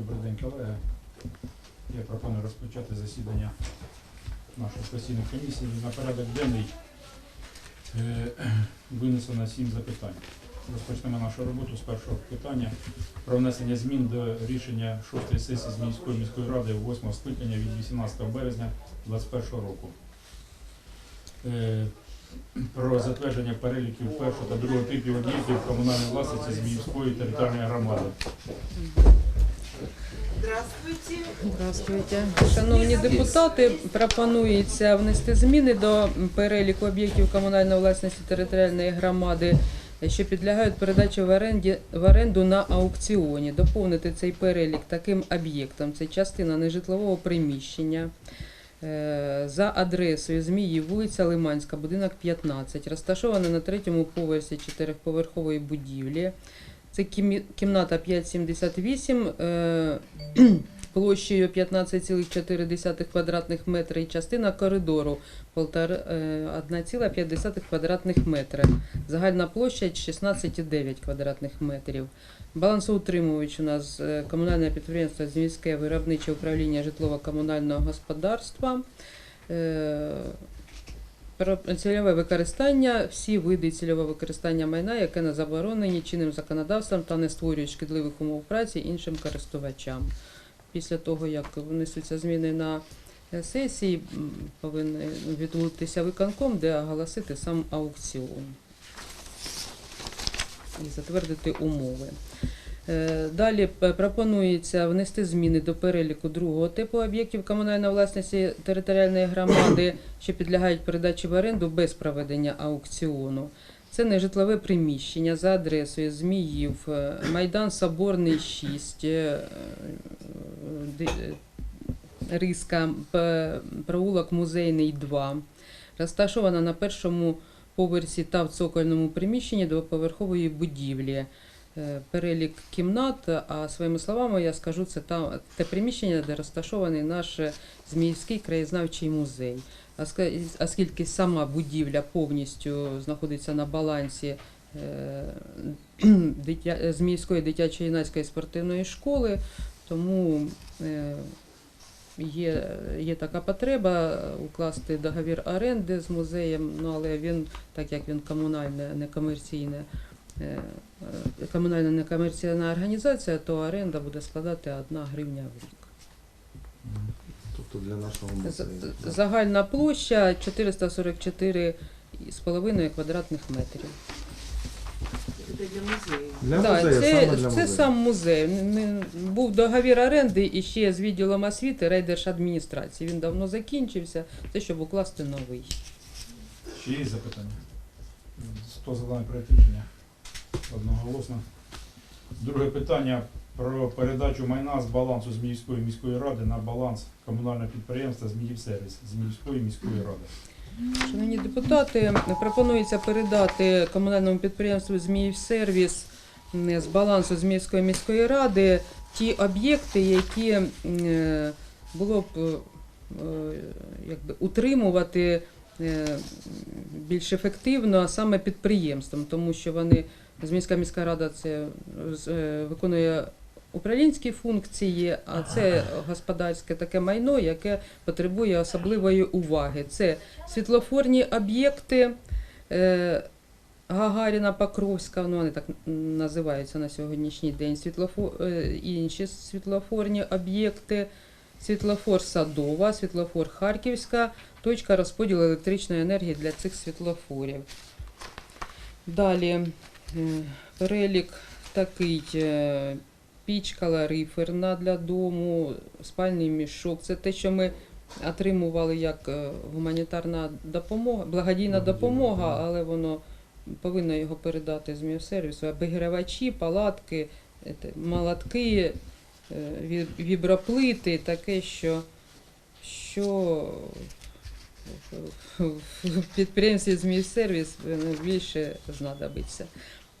Добрий день, колеги. Я пропоную розпочати засідання нашої постійної комісії. На порядок денний е, винесено сім запитань. Розпочнемо нашу роботу з першого питання про внесення змін до рішення шостої сесії Зміївської міської міської ради 8 скликання від 18 березня 2021 року. Е, Про затвердження переліків першого та другого типів об'єктів комунальної власності Зміївської територіальної громади. Здравствуйте. Шановні депутати, пропонується внести зміни до переліку об'єктів комунальної власності територіальної громади, що підлягають передачі в, оренді, в оренду на аукціоні. Доповнити цей перелік таким об'єктом. Це частина нежитлового приміщення. е, За адресою Змії, вулиця Лиманська, будинок 15, розташована на третьому поверсі чотирьохповерхової будівлі. Це кімната 578 е, площею 15,4 квадратних метри і частина коридору полтора- е, 1,5 квадратних метра. Загальна площа 16,9 квадратних метрів. Балансоутримувач у нас е, комунальне підприємство Зміське виробниче управління житлово-комунального господарства. Цільове використання, всі види цільового використання майна, яке не заборонені чинним законодавством та не створюють шкідливих умов праці іншим користувачам. Після того, як внесуться зміни на е, сесії, повинен відбутися виконком, де оголосити сам аукціон і затвердити умови. Е, Далі пропонується внести зміни до переліку другого типу об'єктів комунальної власності територіальної громади, що підлягають передачі в оренду без проведення аукціону. Це нежитлове приміщення за адресою Зміїв, е, Майдан Соборний 6, е, Риска, П- провулок Музейний 2. Розташована на першому поверсі та в цокольному приміщенні двоповерхової будівлі. Е, Перелік кімнат, а своїми словами я скажу, це там те приміщення, де розташований наш Зміївський краєзнавчий музей. Оскільки сама будівля повністю знаходиться на балансі е, Зміївської дитячо-юнацької спортивної школи, тому е, є, є така потреба укласти договір оренди з музеєм, ну але він, так як він комунальне, некомерційне, комунальна некомерційна організація, то оренда буде складати 1 гривня в рік. Тобто для нашого музею. Загальна площа 444,5 квадратних метрів. Это для музея. Для Да, музею, це, саме для це музею. сам музей. Був договір оренди і ще з відділом освіти райдержадміністрації. Він давно закінчився. Це щоб укласти новий. Ще є запитання? Хто за проект рішення? Одноголосно. Друге питання про передачу майна з балансу Зміївської міської ради на баланс комунального підприємства Зміївсервіс Зміївської міської ради. Шановні депутати, пропонується передати комунальному підприємству Зміївсервіс з балансу Зміївської міської ради ті об'єкти, які е, було б е, якби, утримувати е, більш ефективно а саме підприємством, тому що вони Зміївська міська рада це е, виконує управлінські функції, а це господарське таке майно, яке потребує особливої уваги. Це світлофорні об'єкти е, Гагаріна Покровська, ну вони так називаються на сьогоднішній день. Світлофо, е, інші світлофорні об'єкти, світлофор Садова, світлофор Харківська, точка розподілу електричної енергії для цих світлофорів. Далі перелік такий. е, Піч калориферна для дому, спальний мішок. Це те, що ми отримували як е, гуманітарна допомога, благодійна допомога, але воно повинно його передати з сервісу. Обігрівачі, палатки, молотки, е, віброплити, таке, що, що в підприємстві «Зміївсервіс» більше знадобиться.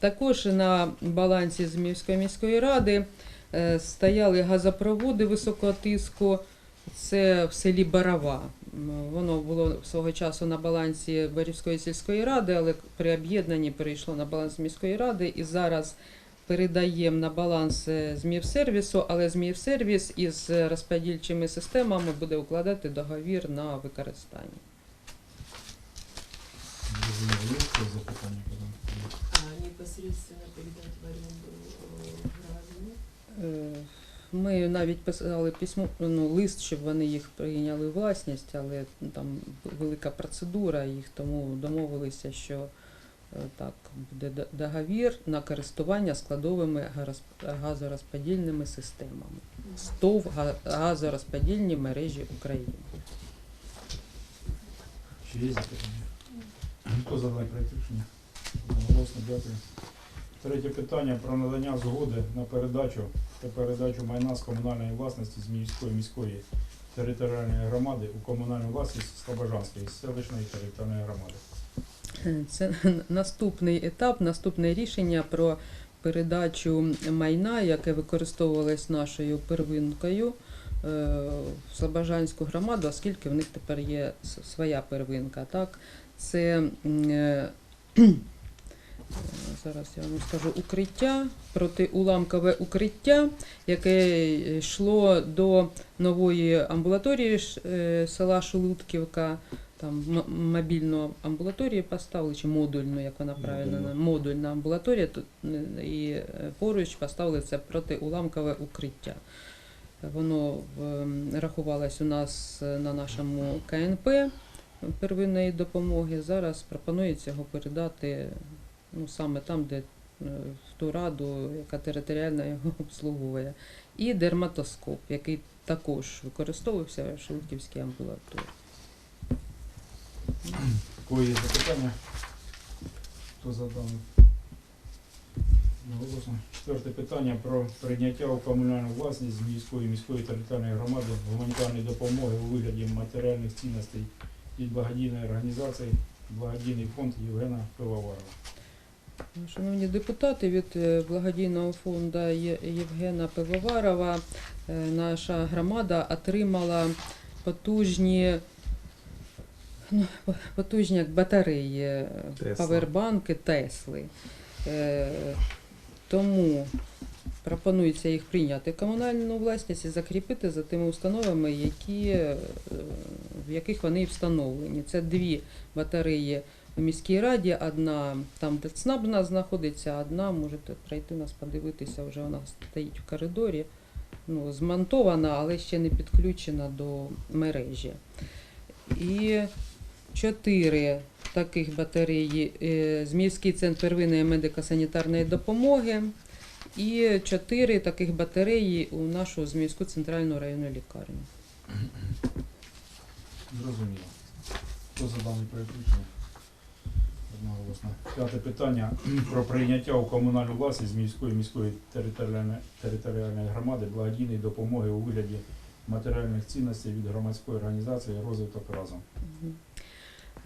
Також на балансі Зміївської міської ради е, стояли газопроводи високого тиску. Це в селі Барава. Воно було свого часу на балансі Барівської сільської ради, але при об'єднанні перейшло на баланс міської ради. І зараз передаємо на баланс е, ЗМІВ-сервісу, але ЗМІВ-сервіс із розподільчими системами буде укладати договір на використання. Запитання? Непосредственно передать в аренду э, гражданам. Ми навіть писали письмо, ну, лист, щоб вони їх прийняли у власність, але там велика процедура їх, тому домовилися, що е, так, буде договір на користування складовими газорозподільними системами. СТОВ газорозподільні мережі України. Чи є запитання? Хто за проект рішення? Одноголосно, дякую. Третє питання про надання згоди на передачу та передачу майна з комунальної власності з міської міської територіальної громади у комунальну власність Слобожанської селищної територіальної громади. Це наступний етап, наступне рішення про передачу майна, яке використовувалось нашою первинкою е, в Слобожанську громаду, оскільки в них тепер є своя первинка. Так? Це е, зараз я вам скажу укриття, протиуламкове укриття, яке йшло до нової амбулаторії е, села Шелудківка там мобільну амбулаторію поставили, чи модульну, як вона правильно модульна амбулаторія, тут е, і е, поруч поставили це протиуламкове укриття. Воно рахувалось у нас е, на нашому КНП первинної допомоги. Зараз пропонується його передати ну, саме там, де е, в ту раду, яка територіально його обслуговує. І дерматоскоп, який також використовувався в Шелудківській амбулаторії. Кого є запитання? Хто за даний? Четверте питання про прийняття у комунальну власність з міської міської територіальної громади гуманітарної допомоги у вигляді матеріальних цінностей від благодійної організації Благодійний фонд Євгена Пивоварова. Шановні депутати, від е, благодійного фонду Євгена Пивоварова е, наша громада отримала потужні, ну, потужні як батареї, е, Тесла. павербанки Тесли. Тому пропонується їх прийняти в комунальну власність і закріпити за тими установами, які, в яких вони встановлені. Це дві батареї у міській раді, одна там, де ЦНАП нас знаходиться, одна можете прийти нас подивитися, вже вона стоїть в коридорі. Ну, змонтована, але ще не підключена до мережі. І чотири таких батареї е, Зміївський центр первинної медико-санітарної допомоги. І чотири таких батареї у нашу Зміївську центральну районну лікарню. Зрозуміло. Хто за даний рішення? Одноголосно. П'яте питання про прийняття у комунальну власність міської міської територіальної, територіальної громади благодійної допомоги у вигляді матеріальних цінностей від громадської організації розвиток разом.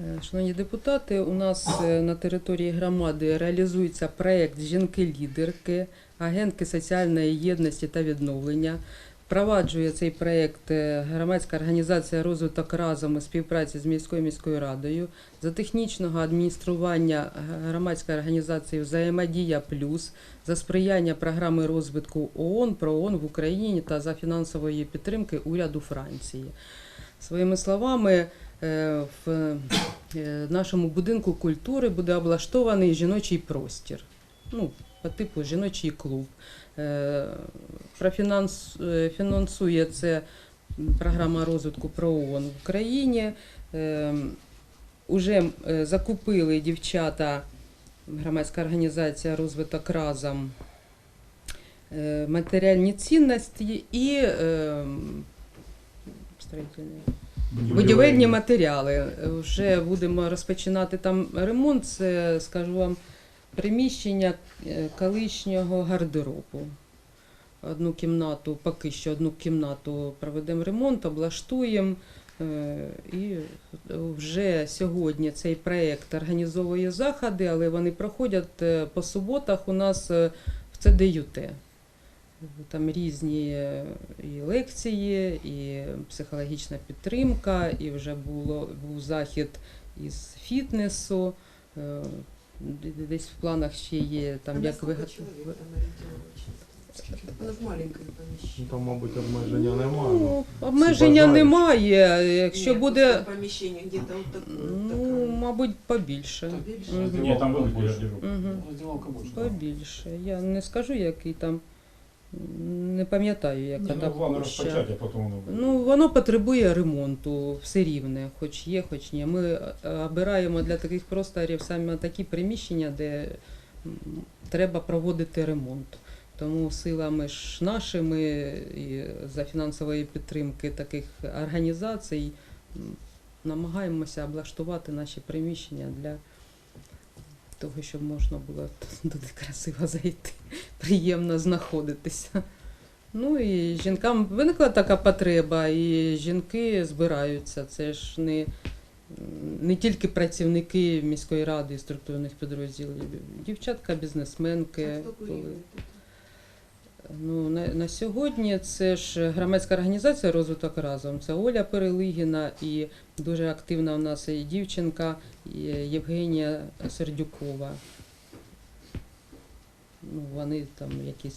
Е, Шановні депутати, у нас е, на території громади реалізується проєкт Жінки-лідерки, агентки соціальної єдності та відновлення. Впроваджує цей проєкт е, громадська організація розвиток разом у співпраці з міською міською радою. За технічного адміністрування громадської організації Взаємодія Плюс за сприяння програми розвитку ООН про ООН в Україні та за фінансової підтримки уряду Франції. Своїми словами, е, в е, нашому будинку культури буде облаштований жіночий простір. Ну, по типу жіночий клуб. Е, профінанс- е, це програма розвитку про ООН в Україні. Е, Уже е, закупили дівчата, громадська організація розвиток разом е, матеріальні цінності і е, строїтельні Будівельні матеріали. Вже будемо розпочинати там ремонт. Це, скажу вам, приміщення колишнього гардеробу. Одну кімнату, поки що одну кімнату проведемо ремонт, облаштуємо. Е, І вже сьогодні цей проєкт організовує заходи, але вони проходять е, по суботах у нас е, в ЦДЮТ. Там різні і лекції, і психологічна підтримка, і вже було, був захід із фітнесу. Десь в планах ще є там як сколько Она в маленькое Ну там, мабуть, обмеження немає. Ну, обмеження бажають. немає. Якщо Нет, буде, помещение где-то вот такое. ну, мабуть, побільше. Побільше? Мгм. Ні, там. Мгм. Раздевалка больше. Побільше. Я не скажу, який там. м, Не пам'ятаю, яка Ні, там ну, головне площа. розпочати, а потім воно буде. Ну, воно потребує ремонту все рівне, хоч є, хоч ні. Ми е, обираємо для таких просторів саме такі приміщення, де м, треба проводити ремонт. Тому силами ж нашими і за фінансової підтримки таких організацій намагаємося облаштувати наші приміщення для того, щоб можна було туди красиво зайти, приємно знаходитися. Ну і жінкам виникла така потреба, і жінки збираються. Це ж не, не тільки працівники міської ради і структурних підрозділів, дівчатка, бізнесменки. Були. Ну, на, на сьогодні це ж громадська організація розвиток разом. Це Оля Перелигіна і дуже активна у нас і дівчинка Євгенія Сердюкова. Ну, вони там якісь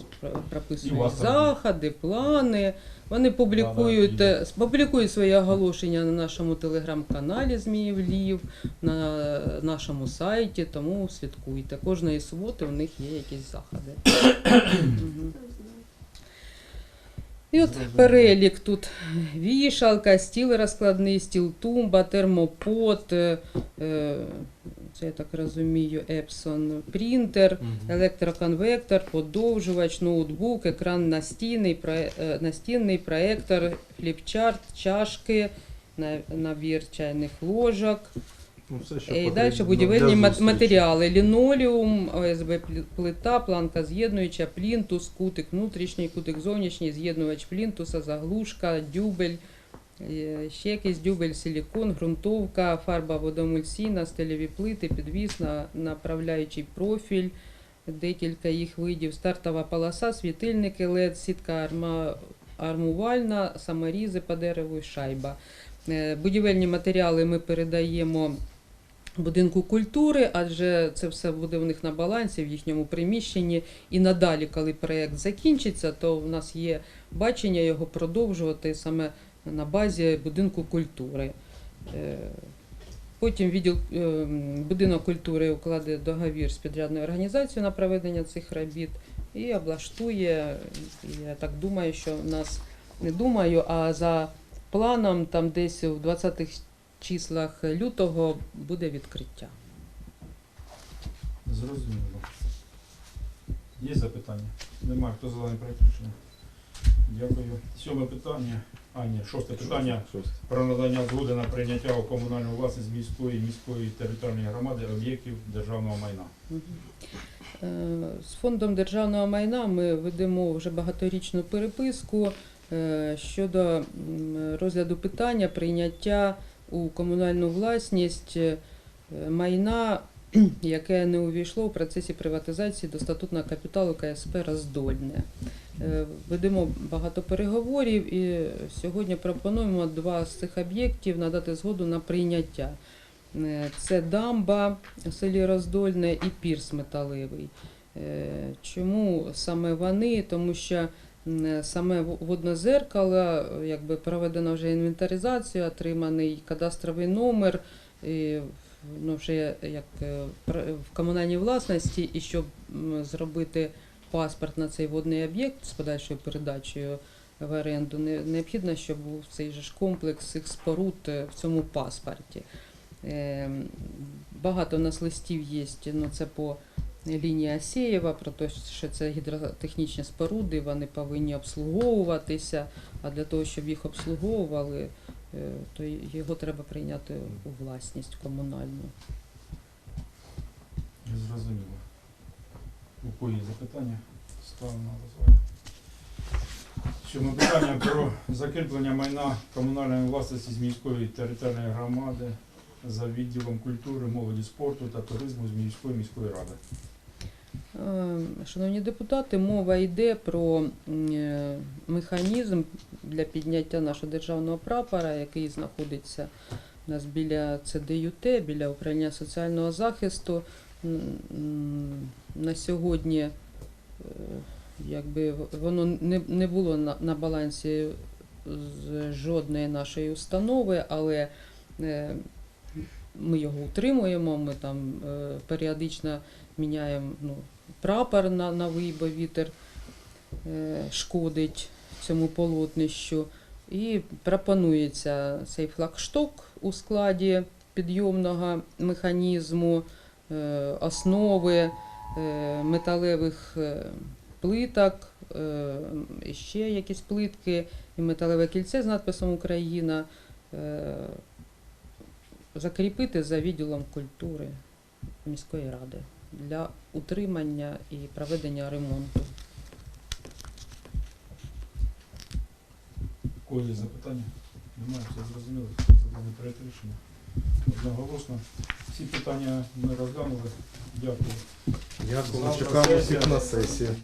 прописують заходи, плани. Вони публікують, публікують свої оголошення на нашому телеграм-каналі Зміїв Львів, на нашому сайті, тому слідкуйте. Кожної суботи у них є якісь заходи. І от перелік тут вішалка, стіл розкладний, стіл тумба, термопот, е, е, це я так розумію, Епсон, принтер, електроконвектор, подовжувач, ноутбук, екран настінний, е, настінний проектор, фліпчарт, чашки, на- набір чайних ложок. Ну, все, що І далі будівельні ма- матеріали: лінолеум, ОСБ плі- плита, планка з'єднуюча, плінтус, кутик внутрішній, кутик зовнішній, з'єднувач плінтуса, заглушка, дюбель, е, ще якийсь дюбель, силікон, ґрунтовка, фарба водоемульсійна, стильові плити, підвіс, на- направляючий профіль, декілька їх видів, стартова полоса, світильники LED, сітка арма, армувальна, саморізи по дереву і шайба. Е, Будівельні матеріали ми передаємо будинку культури, адже це все буде в них на балансі, в їхньому приміщенні. І надалі, коли проєкт закінчиться, то в нас є бачення його продовжувати саме на базі будинку культури. Е, Потім відділ е, будинок культури укладе договір з підрядною організацією на проведення цих робіт і облаштує. Я так думаю, що в нас не думаю, а за планом там десь в 20-х числах лютого буде відкриття. Зрозуміло. Є запитання? Немає. Хто за даний рішення? Дякую. Сьоме питання. А, ні, шосте питання. Шосте. Про надання згоди на прийняття у комунальну власність міської міської територіальної громади об'єктів державного майна. Е, З фондом державного майна ми ведемо вже багаторічну переписку е, щодо розгляду питання прийняття у комунальну власність е, майна, яке не увійшло у процесі приватизації до статутного капіталу КСП Роздольне. Е, Ведемо багато переговорів і сьогодні пропонуємо два з цих об'єктів надати згоду на прийняття. Е, Це дамба в селі Роздольне і пірс металевий. Чому саме вони? Тому що саме водне зеркало, якби проведена вже інвентаризація, отриманий кадастровий номер, і, ну, вже як е, в комунальній власності, і щоб зробити паспорт на цей водний об'єкт з подальшою передачею в оренду, необхідно, щоб був цей же ж комплекс цих споруд е, в цьому паспорті. Е, Багато у нас листів є, ну це по лінії Асєєва, про те, що це гідротехнічні споруди, вони повинні обслуговуватися, а для того, щоб їх обслуговували, е, то його треба прийняти у власність комунальну. Зрозуміло. У кого запитання? Ставимо на голосування. Сьоме питання про закріплення майна комунальної власності з міської територіальної громади за відділом культури, молоді, спорту та туризму з міської міської ради. Е, Шановні депутати, мова йде про е, механізм для підняття нашого державного прапора, який знаходиться у нас біля ЦДЮТ, біля управління соціального захисту. на сьогодні е, якби воно не, було на, балансі з жодної нашої установи, але ми його утримуємо, ми там періодично міняємо ну, прапор на, на вибо, вітер е, шкодить цьому полотнищу. І пропонується цей флагшток у складі підйомного механізму, е, основи е, металевих е, плиток, е, ще якісь плитки і металеве кільце з надписом Україна. е, Закріпити за відділом культури міської ради для утримання і проведення ремонту. Колі є запитання? Немає, все зрозуміло. Це проєкт рішення. Одноголосно. Всі питання ми розглянули. Дякую. Дякую. Чекаємо всіх на сесії.